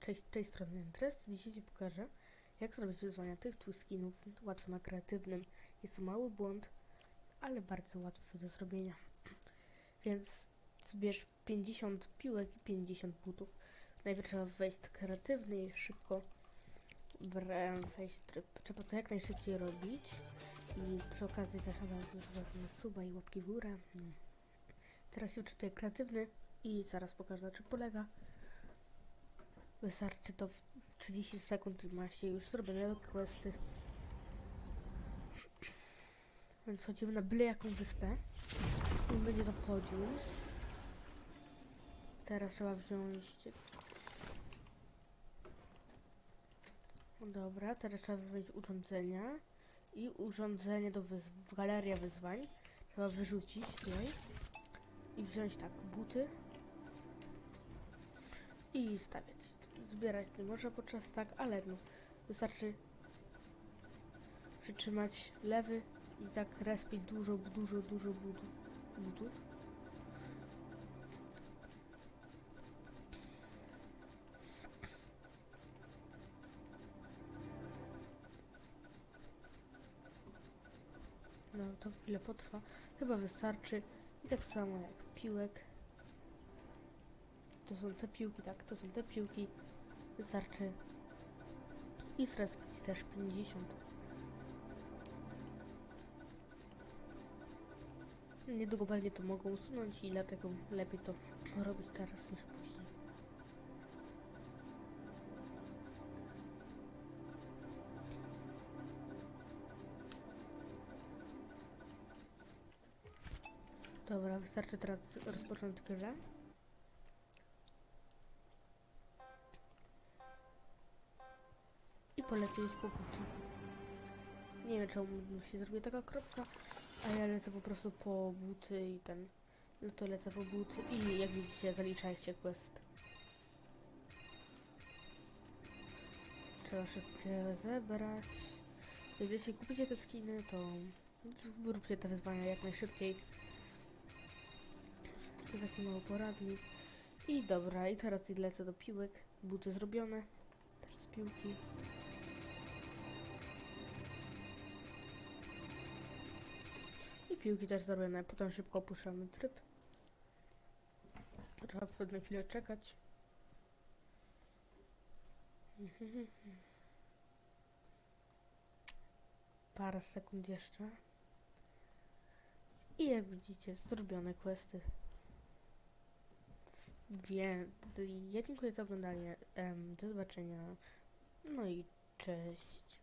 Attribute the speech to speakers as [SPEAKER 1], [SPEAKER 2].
[SPEAKER 1] Cześć, tej strony Tres. Dzisiaj Ci pokażę, jak zrobić wyzwania tych tu skinów łatwo na kreatywnym. Jest to mały błąd, ale bardzo łatwy do zrobienia. Więc zbierz 50 piłek i 50 butów. Najpierw trzeba wejść kreatywny i szybko wejść tryb. Trzeba to jak najszybciej robić. I przy okazji zachęcam do zostawienia suba i łapki w górę. No. Teraz już czytuję kreatywny i zaraz pokażę na czym polega. Wystarczy to w w 30 sekund i się już zrobione questy. Więc chodzimy na byle jaką wyspę. I będzie to podium. Teraz trzeba wziąć... Dobra, teraz trzeba wziąć urządzenia. I urządzenie do wyz... Galeria wyzwań. Trzeba wyrzucić tutaj. I wziąć tak, buty. I stawiać. Zbierać nie można podczas tak, ale no, wystarczy przytrzymać lewy i tak respić dużo, dużo, dużo butów. butów. No to chwilę potrwa. Chyba wystarczy. I tak samo jak piłek. To są te piłki, tak, to są te piłki. Wystarczy. I zrespić też 50. Niedługo pewnie to mogą usunąć i dlatego lepiej to robić teraz niż później. Dobra, wystarczy teraz rozpocząć grę. I polecieć po buty. Nie wiem czemu się zrobiła taka kropka, a ja lecę po prostu po buty i ten... No to lecę po buty i jak widzicie zaliczajcie quest. Trzeba szybko zebrać. Jeśli kupicie te skiny, to wyróbcie te wyzwania jak najszybciej. To jest taki mały poradnik. I dobra, i teraz lecę do piłek. Buty zrobione. Teraz piłki. Piłki też zrobione. Potem szybko opuszczamy tryb. Trzeba pewną chwilę czekać. Parę sekund jeszcze. I jak widzicie, zrobione questy. Więc ja dziękuję za oglądanie. Do zobaczenia. No i cześć.